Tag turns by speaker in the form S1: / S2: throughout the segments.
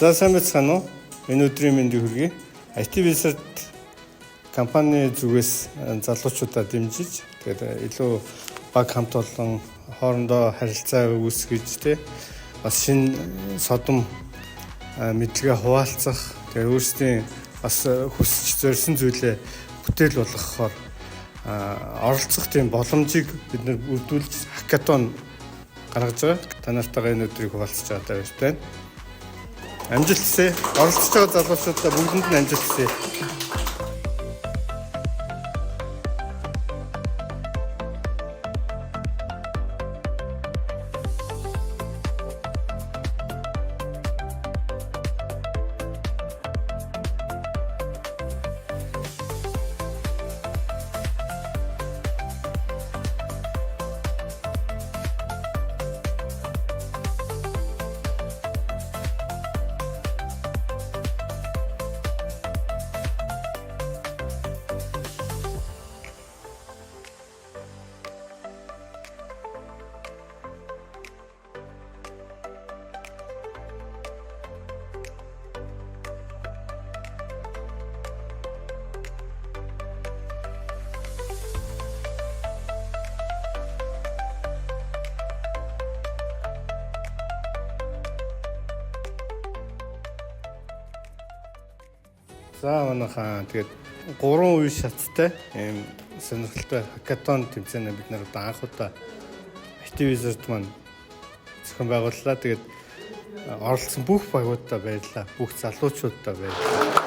S1: За сайн байцгаана уу? Энэ өдрийн мэндийг хүргэе. IT Wizard компани зүгээс э, залуучуудаа дэмжиж тэгээд э, илүү баг хамт олон хоорондоо харилцаа үүсгэж те бас шинэ содом э, мэдлэгээ хуваалцах тэгээд өөрсдийн бас хүсэж зорьсон зүйлээ бүтээл болгохоор оролцох тийм боломжийг бид нэр бүрдүүлж хакатон гаргаж байгаа. Та нартайгаа энэ өдрийг хуваалцаж байгаадаа баяртай. Амжилт хүсье. Оролцож байгаа залуучуудаа бүгдэнд нь амжилт хүсье. За манайхаа тэгээд гурван үе шаттай ийм сонирхолтой хакатон тэмцээнэ бид нар одоо анх удаа активизерт маань зохион байгууллаа. Тэгээд оролцсон бүх багуудаа баярлалаа. Бүх залуучуудаа баярлалаа.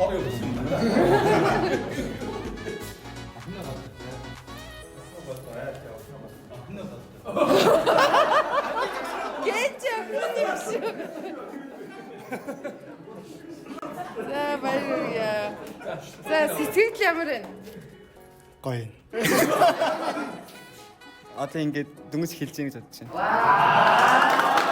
S1: 바로 옆에
S2: 있습니다. 괜찮아, 그런
S1: 없어.
S3: 자, 빨리 야. 자, siz kamerin. Koyun. Atayın ki, dungu sikileceğini tutacağım. Wow.